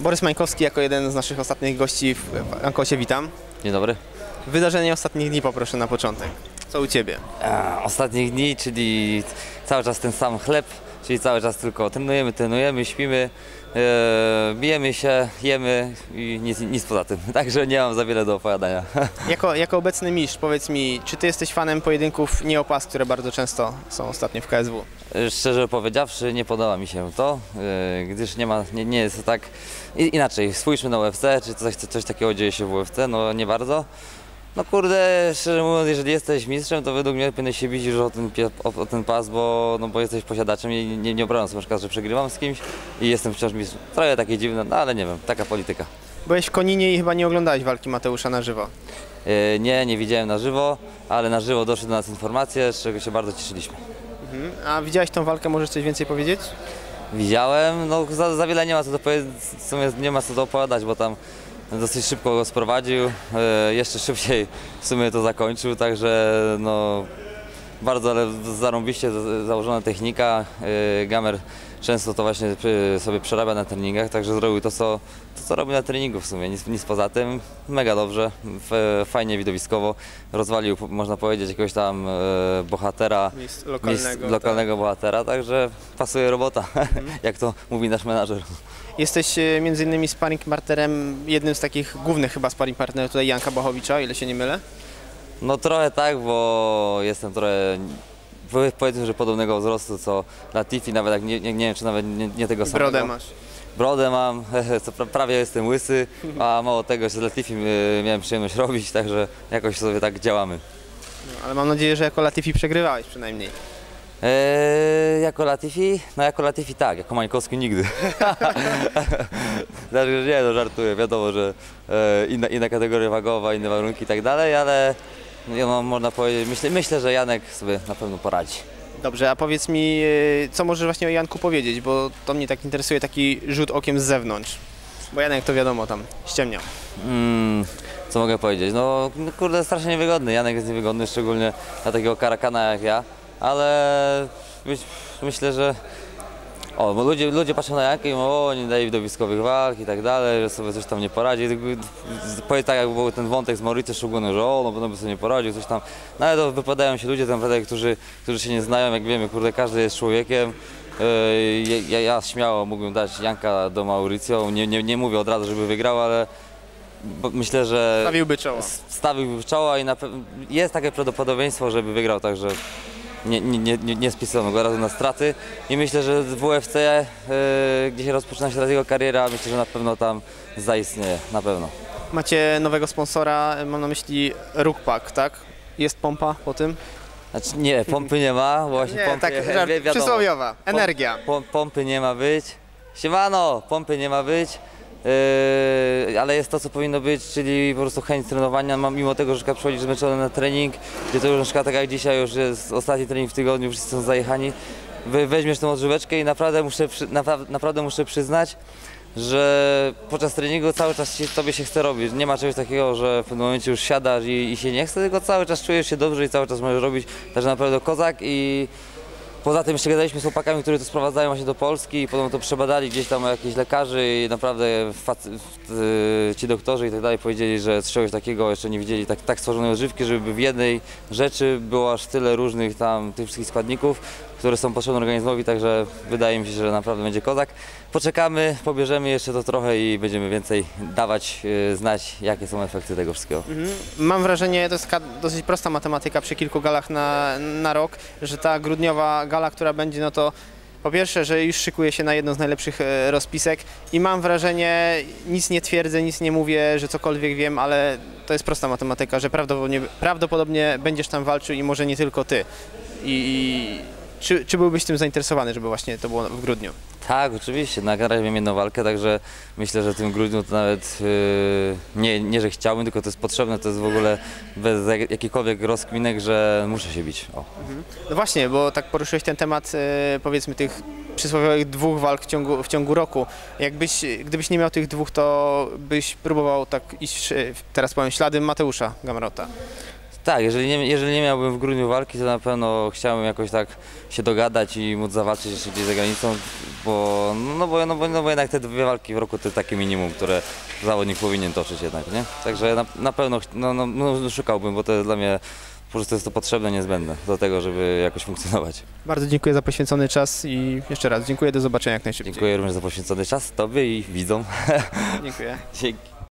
Borys Mańkowski jako jeden z naszych ostatnich gości w Ankosie, witam. Dzień dobry. Wydarzenie ostatnich dni poproszę na początek. Co u Ciebie? A, ostatnich dni, czyli cały czas ten sam chleb, czyli cały czas tylko trenujemy, trenujemy, śpimy, e, bijemy się, jemy i nic, nic poza tym. Także nie mam za wiele do opowiadania. Jako, jako obecny mistrz, powiedz mi, czy Ty jesteś fanem pojedynków nieopas, które bardzo często są ostatnio w KSW? E, Szczerze powiedziawszy, nie podoba mi się to, e, gdyż nie ma, nie, nie jest to tak i, inaczej. Spójrzmy na UFC, czy coś, coś takiego dzieje się w UFC, no nie bardzo. No kurde, szczerze mówiąc, jeżeli jesteś mistrzem, to według mnie powinieneś się bić już o ten, o, o ten pas, bo, no, bo jesteś posiadaczem i nie, nie sobie na przykład, że przegrywam z kimś i jestem wciąż mistrzem. Trochę takie dziwne, no ale nie wiem, taka polityka. Byłeś w Koninie i chyba nie oglądałeś walki Mateusza na żywo. E, Nie, nie widziałem na żywo, ale na żywo doszły do nas informacje, z czego się bardzo cieszyliśmy. Mhm. A widziałeś tą walkę, możesz coś więcej powiedzieć? Widziałem, no za, za wiele nie ma co do nie ma co do opowiadać, bo tam dosyć szybko go sprowadził, e, jeszcze szybciej w sumie to zakończył, także no bardzo zarąbiście za- założona technika. e, Gamer często to właśnie e, sobie przerabia na treningach, także zrobił to co, to, co robił na treningu w sumie, nic, nic poza tym. Mega dobrze, fajnie widowiskowo, rozwalił można powiedzieć jakiegoś tam e, bohatera, Miejsc miejsc lokalnego. lokalnego bohatera, także pasuje robota, jak to mówi nasz menadżer. Tak. Jesteś e, między innymi sparring partnerem, jednym z takich głównych chyba sparring partnerów tutaj Janka Bachowicza, o ile się nie mylę. No trochę tak, bo jestem trochę powie- powiedzmy, że podobnego wzrostu co Latifi, nawet jak nie, nie, nie wiem czy nawet nie, nie tego samego. Brodę masz. Brodę mam, co pra- prawie jestem łysy, a mało tego, że z Latifi y, miałem przyjemność robić, także jakoś sobie tak działamy. No, ale mam nadzieję, że jako Latifi przegrywałeś przynajmniej. Eee, jako Latifi? No jako Latifi tak, jako Mańkowski nigdy. Także nie, no żartuję, wiadomo, że e, inna, inna kategoria wagowa, inne warunki i tak dalej, ale no, można powiedzieć, myślę, myślę, że Janek sobie na pewno poradzi. Dobrze, a powiedz mi, e, co możesz właśnie o Janku powiedzieć, bo to mnie tak interesuje taki rzut okiem z zewnątrz. Bo Janek to wiadomo tam ściemniał. Mm, co mogę powiedzieć? No, kurde, strasznie niewygodny. Janek jest niewygodny, szczególnie dla takiego karakana jak ja, ale myśl, myślę, że. O, bo ludzie, ludzie patrzą na Jankę i mówią, o, nie daje widowiskowych walk i tak dalej, że sobie coś tam nie poradzi. Powiedz tak, jak był ten wątek z Mauricy że o, no bo by sobie nie poradził, coś tam. No ale to wypadają się ludzie, tak naprawdę, którzy, którzy się nie znają, jak wiemy, kurde, każdy jest człowiekiem. Yy, Ja, ja śmiało mógłbym dać Janka do Mauricio, nie, nie, nie mówię od razu, żeby wygrał, ale myślę, że Stawiłby czoło. stawiłby czoła i jest takie prawdopodobieństwo, żeby wygrał, także nie, nie, nie, nie, spisujemy go razu na straty i myślę, że w UFC, yy, gdzie się rozpoczyna się teraz jego kariera, myślę, że na pewno tam zaistnieje, na pewno. Macie nowego sponsora, mam na myśli Rukpak, tak? Jest pompa po tym? Znaczy nie, pompy nie ma, bo właśnie Nie, pompy, tak żart, wiadomo. przysłowiowa, energia. Pom, pompy nie ma być. Siemano, pompy nie ma być. Yy, ale jest to, co powinno być, czyli po prostu chęć trenowania, mimo tego, że przychodzi zmęczony na trening, gdzie to już na tak jak dzisiaj już jest ostatni trening w tygodniu, wszyscy są zajechani, weźmiesz tą odżyweczkę i naprawdę muszę, naprawdę muszę przyznać, że podczas treningu cały czas się, tobie się chce robić. Nie ma czegoś takiego, że w pewnym momencie już siadasz i, i się nie chce, tylko cały czas czujesz się dobrze i cały czas możesz robić. Także naprawdę kozak i Poza tym jeszcze gadaliśmy z chłopakami, którzy to sprowadzają właśnie do Polski i potem to przebadali gdzieś tam jakichś lekarzy i naprawdę w- ci doktorzy i tak dalej powiedzieli, że czegoś takiego jeszcze nie widzieli tak, tak stworzonej odżywki, żeby w jednej rzeczy było aż tyle różnych tam tych wszystkich składników, które są potrzebne organizmowi, także wydaje mi się, że naprawdę będzie kozak. Poczekamy, pobierzemy jeszcze to trochę i będziemy więcej dawać y, znać, jakie są efekty tego wszystkiego. Mhm. Mam wrażenie, to jest taka dosyć prosta matematyka przy kilku galach na, na rok, że ta grudniowa gala, która będzie, no to po pierwsze, że już szykuje się na jedną z najlepszych e, rozpisek i mam wrażenie, nic nie twierdzę, nic nie mówię, że cokolwiek wiem, ale to jest prosta matematyka, że prawdopodobnie, prawdopodobnie będziesz tam walczył i może nie tylko ty. I czy, czy byłbyś tym zainteresowany, żeby właśnie to było w grudniu? Tak, oczywiście. Na razie miałem jedną walkę, także myślę, że w tym grudniu to nawet yy, nie, nie, że chciałbym, tylko to jest potrzebne, to jest w ogóle bez jak- jakichkolwiek rozkminek, że muszę się bić. O. No właśnie, bo tak poruszyłeś ten temat e, powiedzmy tych przysłowiowych dwóch walk w ciągu, w ciągu roku. Jakbyś, gdybyś nie miał tych dwóch, to byś próbował tak iść, e, teraz powiem, ślady Mateusza Gamrota. Tak, jeżeli nie, jeżeli nie miałbym w grudniu walki, to na pewno chciałbym jakoś tak się dogadać i móc zawalczyć jeszcze gdzieś za granicą, bo, no, bo, no, bo, no bo jednak te dwie walki w roku to takie minimum, które zawodnik powinien toczyć jednak, nie? Także na, na pewno ch- no, no, no, szukałbym, bo to jest dla mnie po prostu jest to potrzebne, niezbędne do tego, żeby jakoś funkcjonować. Bardzo dziękuję za poświęcony czas i jeszcze raz dziękuję, do zobaczenia jak najszybciej. Dziękuję również za poświęcony czas Tobie i widzom. Dziękuję. Dzięki.